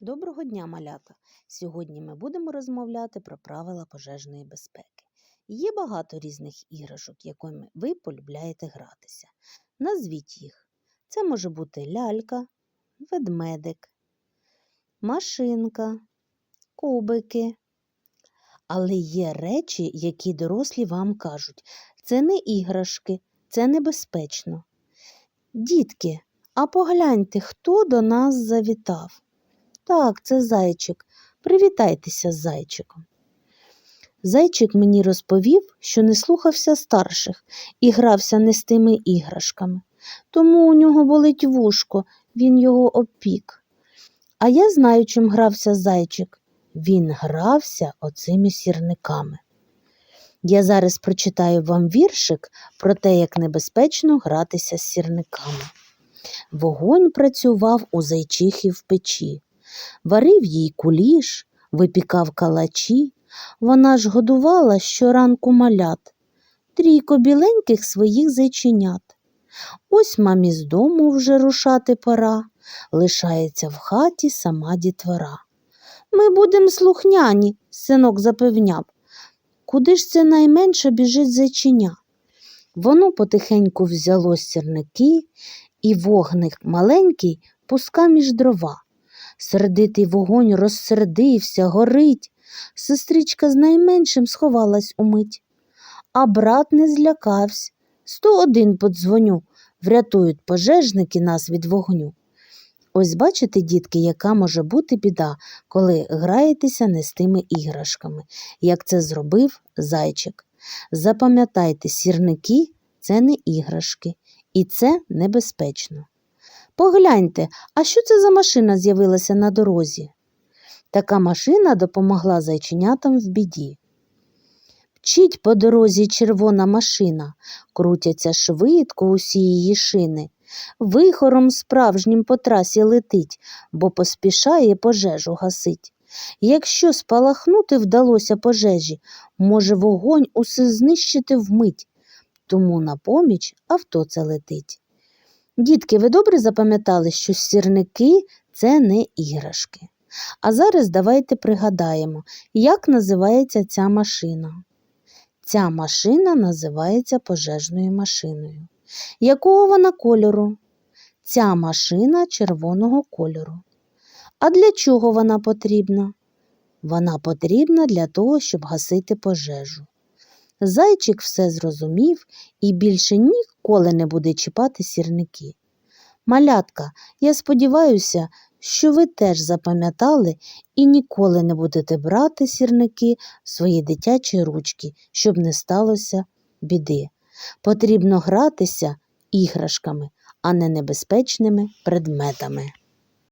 Доброго дня, малята! Сьогодні ми будемо розмовляти про правила пожежної безпеки. Є багато різних іграшок, якими ви полюбляєте гратися. Назвіть їх. Це може бути лялька, ведмедик, машинка, кубики. Але є речі, які дорослі вам кажуть, це не іграшки, це небезпечно. Дітки, а погляньте, хто до нас завітав. Так, це зайчик. Привітайтеся з зайчиком. Зайчик мені розповів, що не слухався старших і грався не з тими іграшками. Тому у нього болить вушко, він його опік. А я знаю, чим грався зайчик. Він грався оцими сірниками. Я зараз прочитаю вам віршик про те, як небезпечно гратися з сірниками. Вогонь працював у зайчихи в печі. Варив їй куліш, випікав калачі, вона ж годувала щоранку малят, трійко біленьких своїх зайченят. Ось мамі з дому вже рушати пора, лишається в хаті сама дітвора. Ми будем слухняні, синок запевняв. Куди ж це найменше біжить зайченя? Воно потихеньку взяло сірники, і вогник маленький пуска між дрова. Сердитий вогонь розсердився, горить. Сестричка з найменшим сховалась умить. А брат не злякався. Сто один подзвоню, врятують пожежники нас від вогню. Ось бачите, дітки, яка може бути біда, коли граєтеся не з тими іграшками, як це зробив зайчик. Запам'ятайте, сірники це не іграшки, і це небезпечно. Погляньте, а що це за машина з'явилася на дорозі? Така машина допомогла зайченятам в біді. Вчить по дорозі червона машина, крутяться швидко усі її шини. Вихором справжнім по трасі летить, бо поспішає пожежу гасить. Якщо спалахнути вдалося пожежі, може вогонь усе знищити вмить, тому на поміч авто це летить. Дітки, ви добре запам'ятали, що сірники це не іграшки. А зараз давайте пригадаємо, як називається ця машина. Ця машина називається пожежною машиною. Якого вона кольору? Ця машина червоного кольору. А для чого вона потрібна? Вона потрібна для того, щоб гасити пожежу. Зайчик все зрозумів і більше ніколи не буде чіпати сірники. Малятка, я сподіваюся, що ви теж запам'ятали і ніколи не будете брати сірники в свої дитячі ручки, щоб не сталося біди. Потрібно гратися іграшками, а не небезпечними предметами.